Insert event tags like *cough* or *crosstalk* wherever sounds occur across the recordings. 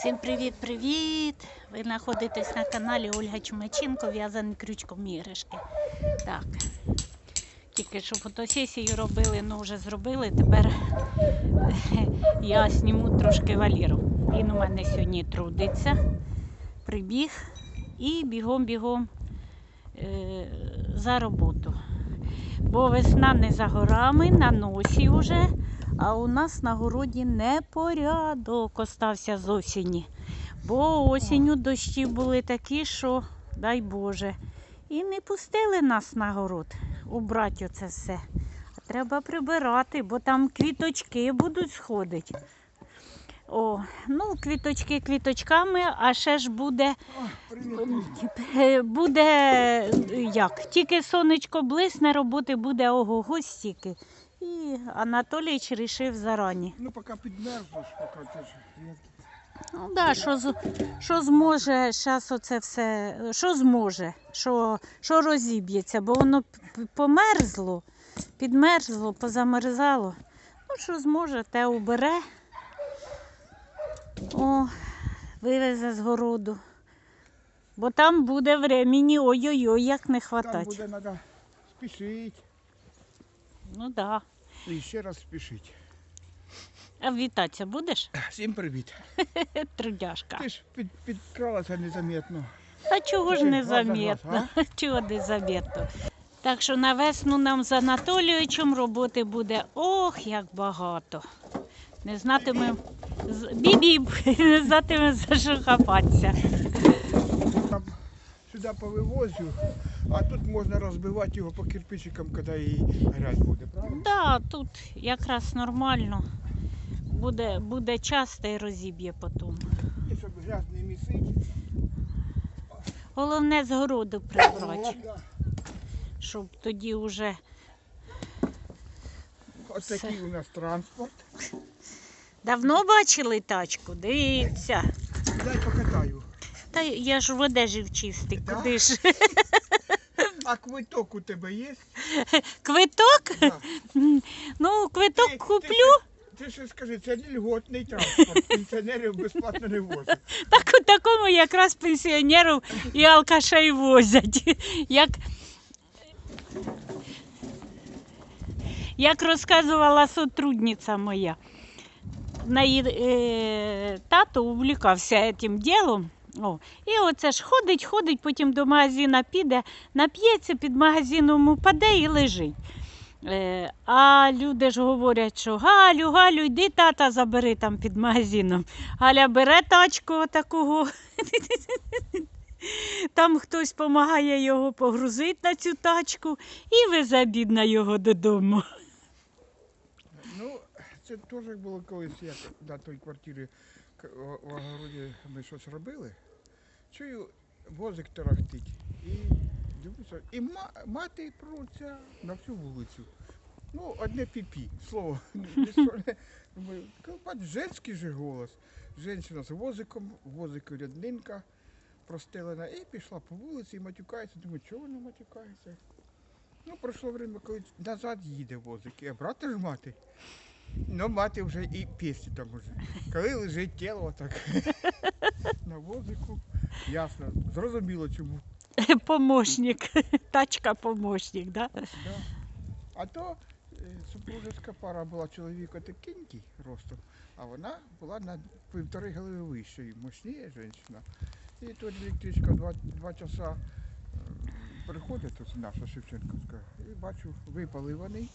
Всім привіт-привіт! Ви знаходитесь на каналі Ольга Чумаченко, в'язаний крючком іграшки. Так. Тільки що фотосесію робили, ну вже зробили. Тепер *laughs* я зніму трошки валіру. Він у мене сьогодні трудиться. Прибіг і бігом-бігом е, за роботу. Бо весна не за горами, на носі вже. А у нас на городі непорядок остався з осені. Бо осінню дощі були такі, що дай Боже. І не пустили нас на город убрати оце все. А треба прибирати, бо там квіточки будуть сходити. О, ну, квіточки квіточками, а ще ж буде Е, буде як? Тільки сонечко блисне, роботи буде ого-го стільки. І Анатолійович рішив зарані. Ну, поки підмерзнеш, поки ти ж. Ну да, що, з- що зможе зараз оце все, що зможе, що, що розіб'ється, бо воно п- померзло, підмерзло, позамерзало. Ну, що зможе, те убере. О, вивезе з городу. Бо там буде времени, ой-ой-ой, як не Там хватать. буде треба спішити. Ну да. І ще раз спішити. А вітатися будеш? Всім привіт. *laughs* Трудяшка. Ти ж під, підкралася незаметно. Та чого ж Ти не глаз за глаз, замітно? *laughs* Чого не замітно? Так що на весну нам з Анатолійовичем роботи буде ох, як багато. Не знатимем з- бібіб, *laughs* не знатимем за що хапатися. Сюди повивозю, а тут можна розбивати його по кирпичикам, коли і грязь буде, правда? Да, тут якраз нормально. Буде, буде час та й розіб'є потім. І щоб грязь не місить. Головне з городу прибрати, щоб тоді вже Ось такий у нас транспорт. давно бачили тачку. Дивіться. Дай. Та я ж в одежі вчисти, Да? куди ж? *laughs* А квиток у тебе є? Квиток? Да. Ну, квиток Ти- куплю. Ти, ти ще скажи, це не льготний транспорт. Пенсіонерів безплатно не возять. Так у такому якраз пенсіонерів і алкашей возять. Як, як розказувала сотрудниця моя, на її е, тато увлікався цим ділом. О, і оце ж ходить, ходить, потім до магазина піде, нап'ється, під магазином упаде і лежить. Е, а люди ж говорять, що Галю, Галю, йди тата забери там під магазином. Галя бере тачку такого. *laughs* Там хтось допомагає його погрузити на цю тачку і везе бідна його додому. Це теж було колись, як на той квартирі в огороді ми щось робили. Чую, возик тарахтить. І дивлюся, і мати пруться на всю вулицю. Ну, одне піпі, слово. Що не- бач, женський же голос. Женщина з возиком, в возику ряднинка простелена, і пішла по вулиці і матюкається. Думаю, чого вона матюкається? Ну, пройшло время, коли назад їде возик. І брати ж мати. Ну, мати вже і пісні там уже. Коли лежить тіло отак *laughs* на возику, ясно, зрозуміло чому. Помощник, тачка помощник, да? Да. А то е, супружеська пара була чоловіка такенький ростом, а вона була на півтори голови вищою, мощніє жінка. І тут електричка два, два часа е, приходить, тут наша Шевченківська, і бачу, випали вони.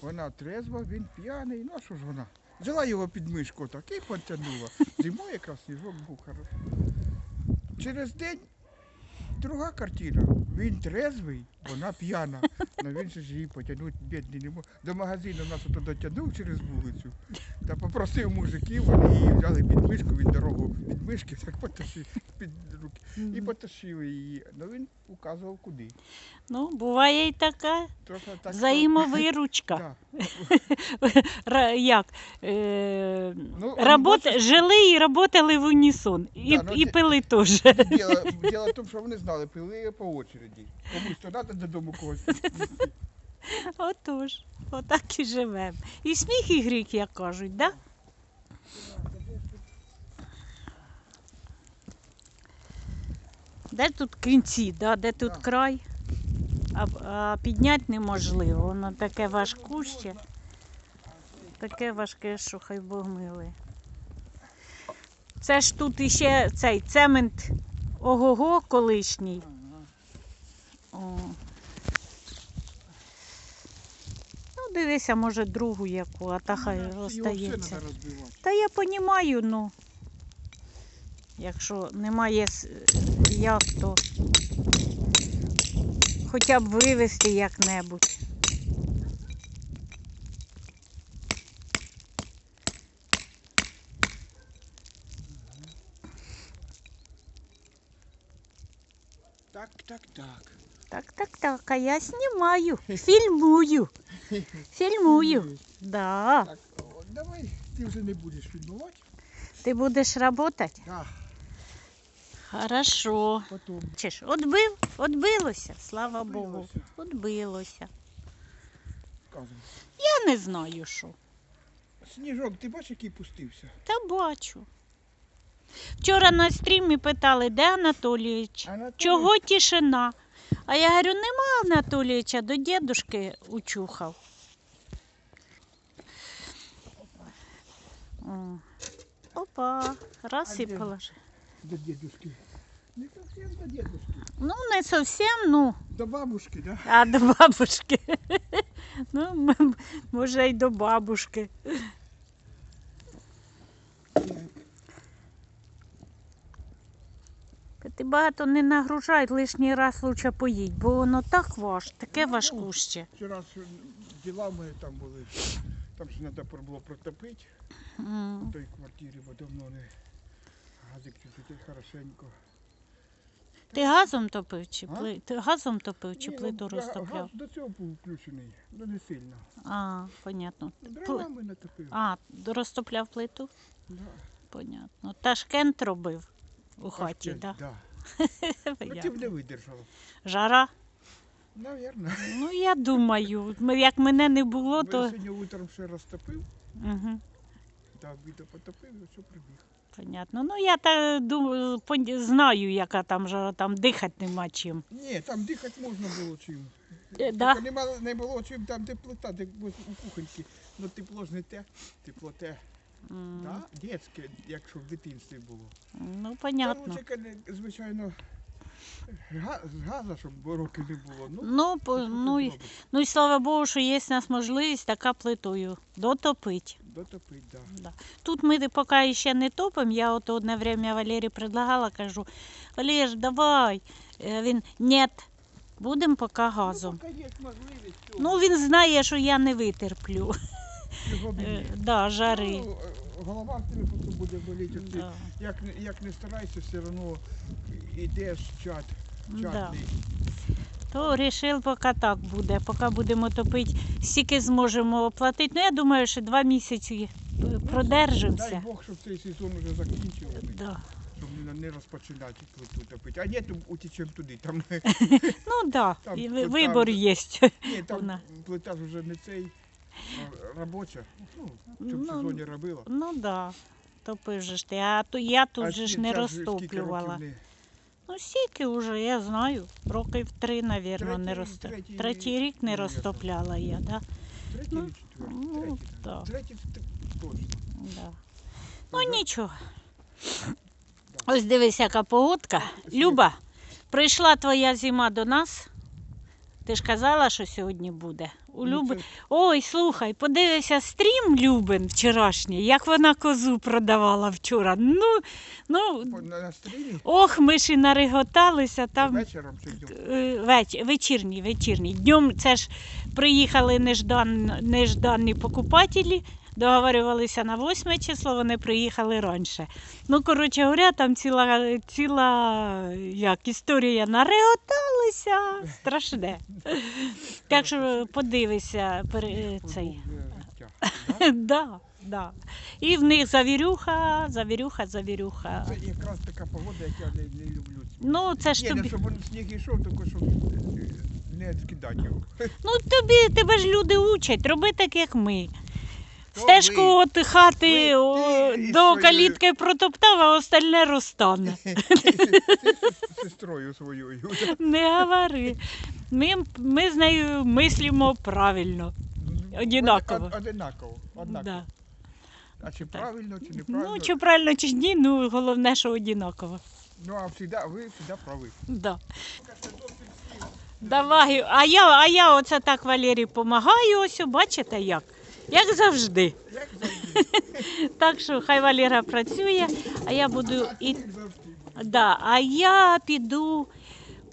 Вона трезва, він п'яний, ну а що ж вона? Взяла його під мишку так і потягнула. Зимою якраз сніжок був хороший. Через день друга картина. Він трезвий, вона п'яна. Ну він же ж її потягнути, бідний не мог. До магазину нас ото дотягнув через вулицю та попросив мужиків, вони її взяли під мишку, він дорогу під мишки, так потащив під руки. І потащили її. Ну він указував куди. Ну, буває і така Трохи так. взаємовиручка. *laughs* *laughs* Ра- Як? Е, Ну, Жили і працювали в унісон. І, Да, ну, і це- пили теж. Діло, діло в тому, що вони знали, пили по очереді. Комусь то треба додому когось. *laughs* Отож, отак і живемо. І сміх, і гріх, як кажуть, да? Де тут кінці, да? де тут Да. край? А, а підняти неможливо, воно таке важкуще, таке важке, що хай Бог милий. Це ж тут іще цей цемент ого-го колишній. Ага. О. Ну, дивися, може, другу яку, а та хай Ну, остається. Та я понімаю, ну. Якщо немає як, то хоча б вивезти як-небудь. Так, так, так. Так, так, так, а я знімаю, фільмую. *laughs* Фільмую. Да. Так, давай, ти вже не будеш фільмувати. Ти будеш працювати? Так, Хорошо. потім. Чи ж, отбив, отбилося, слава Богу. Отбилося. Отбилося. Казуй. Я не знаю, що. Сніжок, ти бачиш, який пустився? Та бачу. Вчора на стрімі питали, де Анатолійович? Анатолій- Чого тишина? А я говорю, нема Анатолійовича, до дідушки учухав. О. Опа, раз і де? положив. До дедушки. Не зовсім до дедушки. Ну, не зовсім, ну, До бабушки, да? а до бабушки. *laughs* Ну, може, й до бабушки. Ти багато не нагружай, лишній раз лучше поїдь, бо воно так важ, таке Ну, важкуще. Вчора діла ми там були. Там ж треба було протопити М. в той квартирі, бо давно не газик чуть хорошенько. Ти газом топив чи пли... Ти газом топив чи Ні, ну, плиту розтопляв? Газ до цього був включений, ну не сильно. А, понятно. Дровами натопив. А, розтопляв плиту? Да. Понятно. Ташкент робив у хаті, так? да. Да? *laughs* Ну не видержала. Жара? Навірно. Ну, я думаю, як мене не було, то. я сьогодні утром ще розтопив, Угу. та обіду потопив, і все прибіг. Понятно. Ну, я так думаю, знаю, яка там жара, там дихати нема чим. Ні, там дихати можна було чим. Е, да? Тільки нема, не було чим там, де плита, де у кухоньки. Ну тепло ж не те, тепло те. М, Да? Дітське, якщо в дитинстві було. Ну, Та понятно. лучше, коли, звичайно, га- з газа, щоб роки не було. Ну, Ну, по, що тут ну, і- робиш? ну і слава Богу, що є в нас можливість така плитою дотопить. Дотопить, да. Да. Тут ми поки ще не топимо. Я от одне время Валері предлагала, кажу, Валер, давай. Е, Він нет, будемо поки газом. Ну, поки є можливість, то Ну, він знає, що я не витерплю. Його Е. Да, жари. Ну, е, голова в тебе потім буде боліти. Ти Да. Як, не- як не старайся, все одно йдеш чат. Да. То вирішив, поки так буде, поки будемо топити, стільки зможемо оплатити. Ну, я думаю, що два місяці е, Дай продержимося. Бог, щоб цей сезон вже закінчили. Да. Щоб не, не розпочинати плиту топити. А ні, то утічемо туди. Там, *laughs* Ну так, да. Там- вибор є. ні, там *laughs* Вона. плита ж вже не цей робоча. Ну, в цьому Ну, сезоні робила. Ну так, да. топив же ж ти. А то я тут А же ж не скільки розтоплювала. не- Ну, стільки вже, я знаю. Років три, мабуть, не Третій- розтопляла. третій Третій рік не розтопляла я, так? Третій Ну, чи четвертий? ну, Третій, да. Третій т- точно. Да. Ну нічого. Ось дивись, яка погодка. Люба, прийшла твоя зима до нас. Ти ж казала, що сьогодні буде. У Люби. Ой, слухай, подивися стрім Любин вчорашній, як вона козу продавала вчора. Ну, ну, На, ох, ми ж і нареготалися там. вечором чи днем? Е, Веч, вечірній, вечірній. Днем це ж приїхали неждан, неждані покупателі, договорювалися на 8 число, вони приїхали раніше. Ну, коротше говоря, там ціла, ціла як, історія нареготалися, страшне. *laughs* Так що подивися цей. Е, життя, *laughs* да? І в них завірюха, завірюха, завірюха. Це якраз така погода, як я не, не люблю. Ну, це ж Ні, тобі. щоб він сніг йшов, тільки щоб е, не скидати його. Ну тобі тебе ж люди учать, роби так, як ми. Стежку ви. от хати Ви, о, ти до свою- калітки протоптав, а остальне розтане. *laughs* З сестрою своєю. Не говори. Ми, ми з нею мислимо правильно. Одинаково. Од- од- Одинаково. однаково. Да. А чи Так. правильно, чи неправильно? Ну, чи правильно, чи ні, ну головне, що одинаково. Ну, а всегда, ви завжди праві. Да. Давай, а я, а я оце так Валерій допомагаю, ось бачите як? Як завжди. *laughs* Так що хай Валера працює, а я буду і. Да, а я піду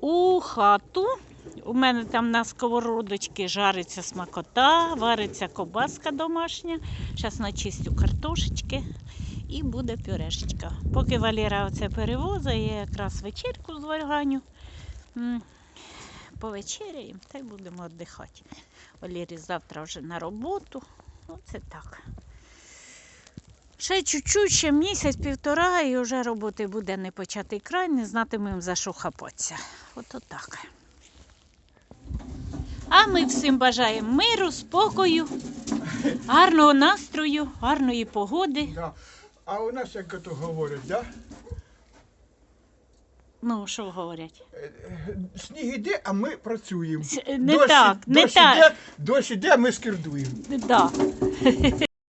у хату. У мене там на сковородочці жариться смакота, вариться кобаска домашня. Зараз начистю картошечки і буде пюрешечка. Поки Валера оце перевозить, я якраз вечірку зварганю. Повечеряємо та й будемо віддихати. Валері завтра вже на роботу. Оце так. Ще чуть-чуть, ще місяць-півтора, і вже роботи буде не початий край, не знатимемо за що хапатися. Ото так. А ми всім бажаємо миру, спокою, гарного настрою, гарної погоди. Да. А у нас, як то говорять, да? Ну, що говорять? Е, Сніг іде, а ми працюємо. Не не так, не дощ так. Іде, дощ іде, а ми скирдуємо. Да. *laughs*